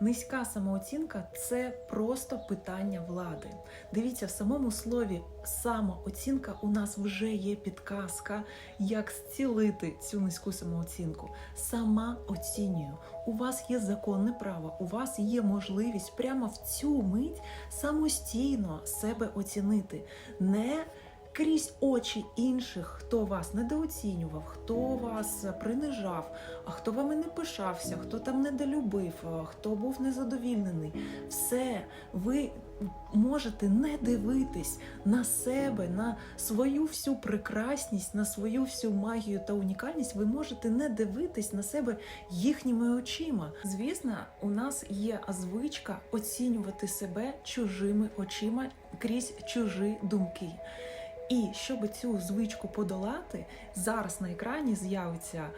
Низька самооцінка це просто питання влади. Дивіться, в самому слові самооцінка у нас вже є підказка, як зцілити цю низьку самооцінку. Сама оцінюю. У вас є законне право, у вас є можливість прямо в цю мить самостійно себе оцінити. Не крізь очі інших, хто вас недооцінював, хто вас принижав, а хто вами не пишався, хто там недолюбив, хто був незадовільнений. Все, ви можете не дивитись на себе, на свою всю прекрасність, на свою всю магію та унікальність. Ви можете не дивитись на себе їхніми очима. Звісно, у нас є звичка оцінювати себе чужими очима крізь чужі думки. І щоб цю звичку подолати, зараз на екрані з'явиться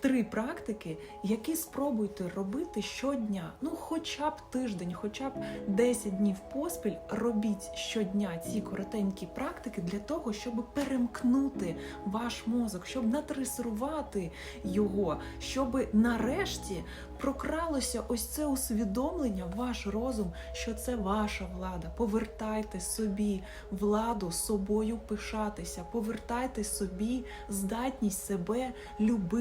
три практики, які спробуйте робити щодня. Ну, хоча б тиждень, хоча б 10 днів поспіль. Робіть щодня ці коротенькі практики для того, щоб перемкнути ваш мозок, щоб натресувати його, щоб нарешті прокралося ось це усвідомлення, ваш розум, що це ваша влада. Повертайте собі владу собою пишатися, повертайте собі здатність себе любити.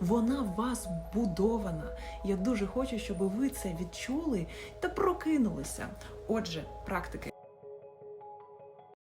Вона в вас будована. Я дуже хочу, щоб ви це відчули та прокинулися. Отже, практики.